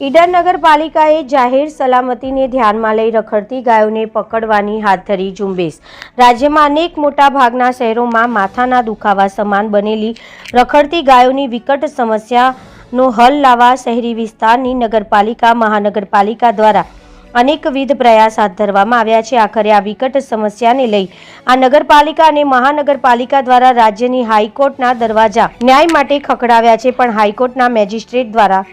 ઈડર નગરપાલિકાએ જાહેર સલામતીને ધ્યાનમાં લઈ રખડતી ગાયોને પકડવાની હાથ ધરી ઝુંબેશ. રાજ્યમાં અનેક મોટા ભાગના શહેરોમાં માથાના દુખાવા સમાન બનેલી રખડતી ગાયોની વિકટ સમસ્યાનો હલ લાવવા શહેરી વિસ્તારની નગરપાલિકા, મહાનગરપાલિકા દ્વારા અનેકવિધ પ્રયાસ હાથ ધરવામાં આવ્યા છે. આખરે આ વિકટ સમસ્યાને લઈ આ નગરપાલિકા અને મહાનગરપાલિકા દ્વારા રાજ્યની હાઈકોર્ટના દરવાજા ન્યાય માટે ખખડાવ્યા છે, પણ હાઈકોર્ટના મેજિસ્ટ્રેટ દ્વારા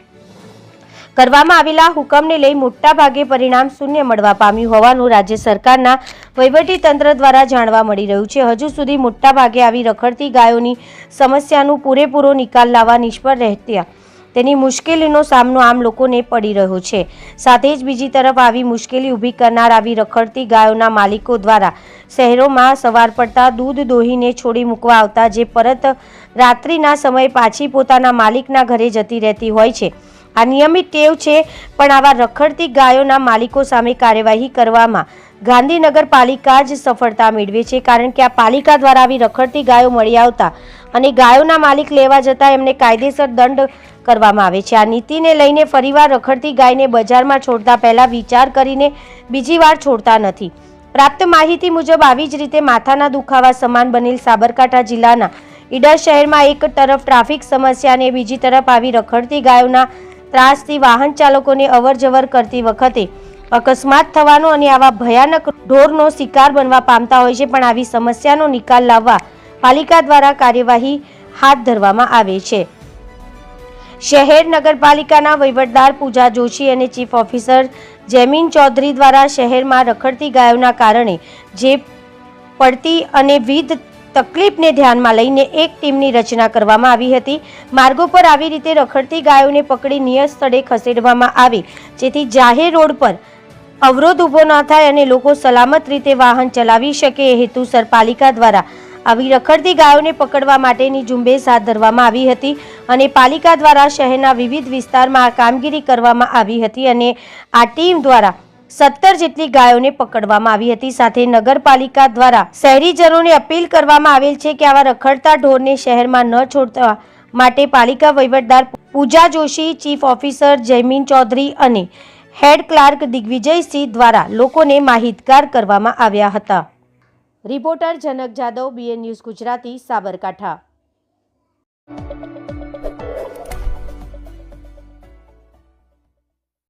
કરવામાં આવેલા હુકમને લઈ મોટાભાગે પરિણામ શૂન્ય મળવા પામ્યું હોવાનું રાજ્ય સરકારના તંત્ર દ્વારા જાણવા મળી રહ્યું છે. હજુ સુધી મોટાભાગે આવી રખડતી ગાયોની સમસ્યાનું પૂરેપૂરો નિકાલ લાવવા નિષ્ફળ રહેતા તેની મુશ્કેલીનો સામનો આમ લોકોને પડી રહ્યો છે. સાથે જ બીજી તરફ આવી મુશ્કેલી ઊભી કરનાર આવી રખડતી ગાયોના માલિકો દ્વારા શહેરોમાં સવાર પડતા દૂધ દોહીને છોડી મૂકવા આવતા જે પરત રાત્રિના સમયે પાછી પોતાના માલિકના ઘરે જતી રહેતી હોય છે. આ નિયમિત ટેવ છે, પણ આવા રખડતી ગાયોના માલિકો સામે કાર્યવાહી કરવામાં ગાંધીનગર પાલિકા જ સફળતા મેળવે છે, કારણ કે આ પાલિકા દ્વારા આવી રખડતી ગાયો મળી આવતા અને ગાયોના માલિક લેવા જતા એમને કાયદેસર દંડ કરવામાં આવે છે. આ નીતિને લઈને ફરીવાર રખડતી ગાયને બજારમાં છોડતા પહેલા વિચાર કરીને બીજી વાર છોડતા નથી. પ્રાપ્ત માહિતી મુજબ આવી જ રીતે માથાના દુખાવા સમાન બનેલ સાબરકાંઠા જિલ્લાના ઈડર શહેરમાં એક તરફ ટ્રાફિક સમસ્યા અને બીજી તરફ આવી રખડતી ગાયોના ત્રાસથી વાહન ચાલકોને અવરજવર કરતી વખતે અકસ્માત થવાનો અને આવા ભયાનક ઢોરનો શિકાર બનવા પામતા હોય છે, પણ આવી સમસ્યાનો નિકાલ લાવવા પાલિકા દ્વારા કાર્યવાહી હાથ ધરવામાં આવે છે. શહેર નગરપાલિકાના વહીવટદાર પૂજા જોશી અને ચીફ ઓફિસર જેમીન ચૌધરી દ્વારા શહેરમાં રખડતી ગાયોના કારણે જે પડતી અને વિધ તકલીફને ધ્યાનમાં લઈને એક ટીમની રચના કરવામાં આવી હતી. માર્ગો પર આવી રીતે રખડતી ગાયોને પકડી નિયત સ્થળે ખસેડવામાં આવે, જેથી જાહેર રોડ પર અવરોધ ઊભો ન થાય અને લોકો સલામત રીતે વાહન ચલાવી શકે એ હેતુસર પાલિકા દ્વારા આવી રખડતી ગાયોને પકડવા માટેની ઝુંબેશ હાથ ધરવામાં આવી હતી અને પાલિકા દ્વારા શહેરના વિવિધ વિસ્તારમાં આ કામગીરી કરવામાં આવી હતી અને આ ટીમ દ્વારા સત્તર જેટલી ગાયોને પકડવામાં આવી હતી. સાથે નગરપાલિકા દ્વારા શહેરીજનોને અપીલ કરવામાં આવેલ છે કે આવા રખડતા ઢોરને શહેરમાં ન છોડતા માટે પાલિકા વહીવટદાર પૂજા જોશી, ચીફ ઓફિસર જયમીન ચૌધરી અને હેડ ક્લાર્ક દિગ્વિજયસિંહ દ્વારા લોકોને માહિતગાર કરવામાં આવ્યા હતા. Reporter Janak Jadav BN news Gujarati, Sabarkantha.